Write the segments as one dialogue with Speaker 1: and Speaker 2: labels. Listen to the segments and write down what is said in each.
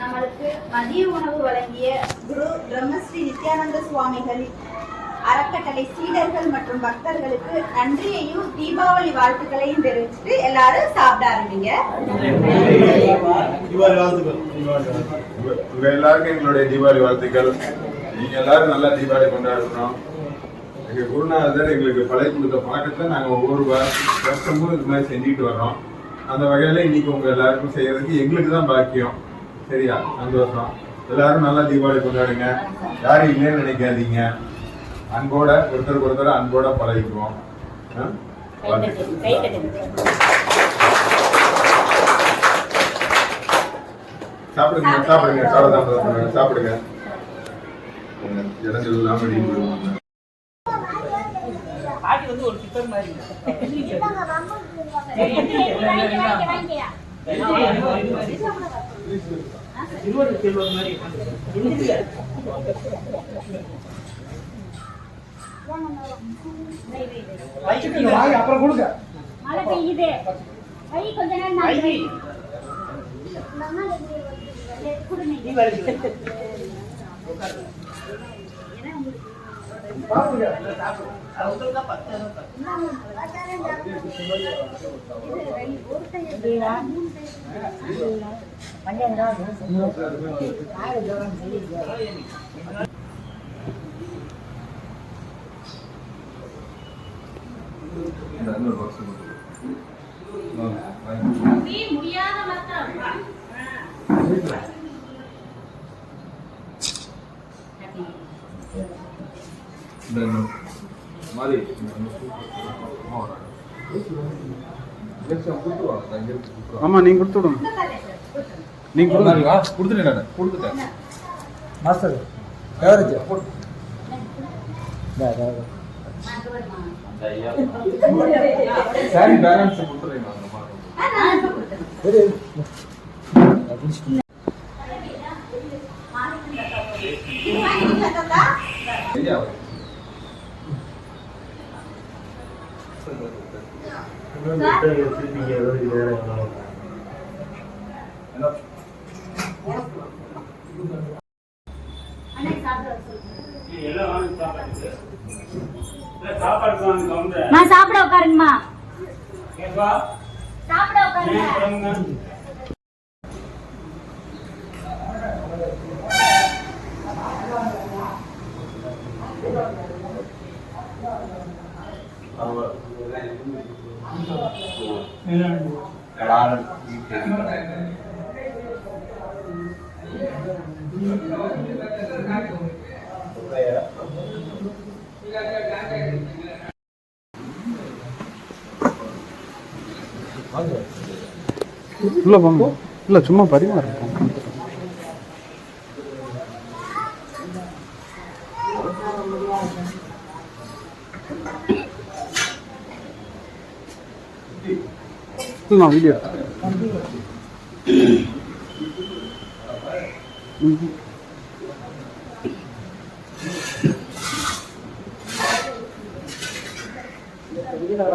Speaker 1: நம்மளுக்கு மதிய உணவு வழங்கிய குரு பிரம்மஸ்ரீ நித்யானந்த சுவாமிகளின் அறக்கட்டளை சீடர்கள் மற்றும் பக்தர்களுக்கு நன்றியையும் தீபாவளி வாழ்த்துக்களையும் தெரிவிச்சுட்டு எல்லாரும் சாப்பிட ஆரம்பிங்க.
Speaker 2: உங்க எல்லாருக்கும் எங்களுடைய தீபாவளி வாழ்த்துக்கள். நீங்க எல்லாரும் நல்லா தீபாவளி கொண்டாடணும். எங்க குருநாதர் எங்களுக்கு பழைய கொடுத்த பழக்கத்தை நாங்க ஒவ்வொரு வருஷமும் இது மாதிரி செஞ்சுட்டு வர்றோம். அந்த வகையில இன்னைக்கு உங்க எல்லாருக்கும் செய்யறதுக்கு எங்களுக்கு தான் பாக்கியம். சரியா? சந்தோஷம். எல்லாரும் நல்லா தீபாவளி கொண்டாடுங்க. யாரும் இல்லைன்னு நினைக்காதீங்க. அன்போட ஒருத்தருக்கு ஒருத்தர் அன்போட பழகிக்குவோம். சாப்பிடுங்க சாப்பிடுங்க. சாப்பிடுங்க. சாப்பிடுங்க இடங்கள் இல்லாம வெளியே போடுவாங்க பாட்டி
Speaker 3: வந்து ஒரு சித்தர் மாதிரி. வாங்க அப்புறம் கொடுங்க.
Speaker 4: மழை பெய்யுது. வை கொஞ்ச நேரம் நான் ஐவி குடுங்க நீ வருது
Speaker 5: சாப்பிடுங்க
Speaker 3: அவங்களுக்கு தான் பத்து பத்து இந்த
Speaker 4: இன்னொரு box கொடுங்க. வாங்க, வாங்க. முடியாத
Speaker 5: மாத்திரம் இந்த இன்னொரு. மாதிரி இந்த இன்னொரு soup. அம்மா வராங்க. இன்ஜெக்ஷன் இருக்கு கொடுத்துருவாங்க. ஆமா
Speaker 6: நீங்க கொடுத்து விடுங்க. நீங்க கொடுங்க.
Speaker 5: கொடுத்துட்டேன் நான். கொடுத்துட்டேன். மாஸ்டர் எவரேஜ் சாரி பேலன்ஸ் சரியா என்ன?
Speaker 4: நான் சாப்பிட உட்காருங்கம்மா சாப்பிட உட்காருங்க
Speaker 6: உள்ள போங்க. இல்ல சும்மா பரிமாறோம் நான் வீடியோ எடுத்து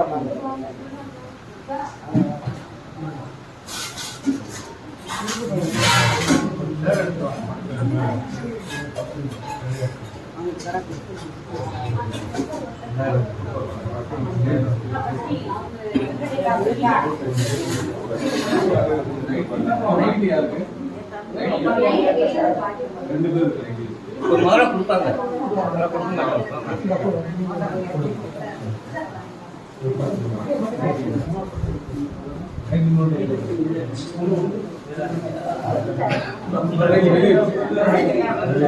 Speaker 6: வாங்க
Speaker 2: ரெண்டு பேர்
Speaker 5: ஒரு மாலை
Speaker 3: கொடுத்தாங்க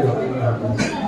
Speaker 2: கொடுக்க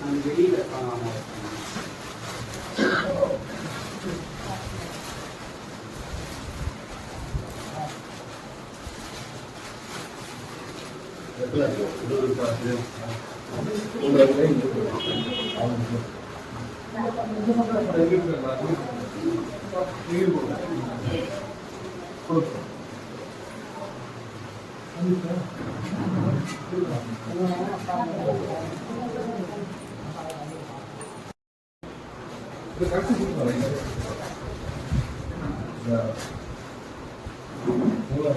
Speaker 7: நான் வெளியில் காணாமல்
Speaker 5: Thank you. 근데 같이 보는 거 아니에요? 자, 뭐라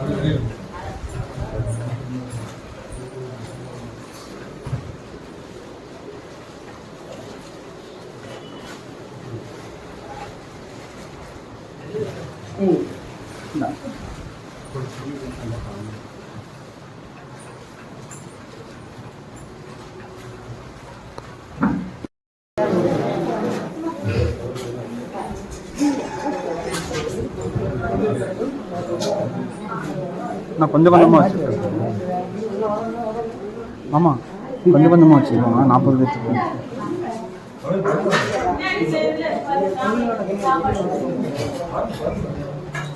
Speaker 5: 할까요? இருப்பாங்க.
Speaker 6: நான் கொஞ்சம் கொஞ்சமாக வச்சுருக்கேன் ஆமாம் கொஞ்சம் கொஞ்சமாக வச்சுருக்கோங்க நாற்பது பேர்த்துக்கு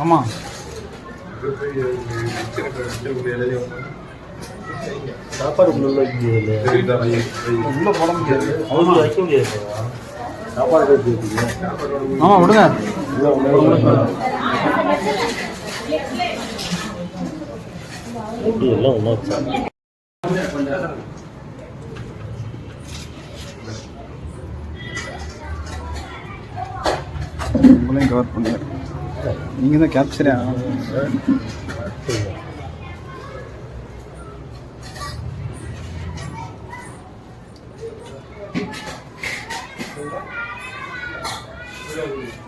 Speaker 6: ஆமாம்
Speaker 5: சாப்பாடு உள்ள உள்ளே
Speaker 6: போட முடியாது. அவருக்கு வைக்க
Speaker 5: முடியாது. சாப்பாடு
Speaker 6: ஆமாம் விடுங்க.
Speaker 4: எல்லாம் ஒன்றா வச்சா.
Speaker 6: உங்களையும் கவர் பண்ணுங்க ഇങ്ങനെ ക്യാപ്ചറാണ് Thank you.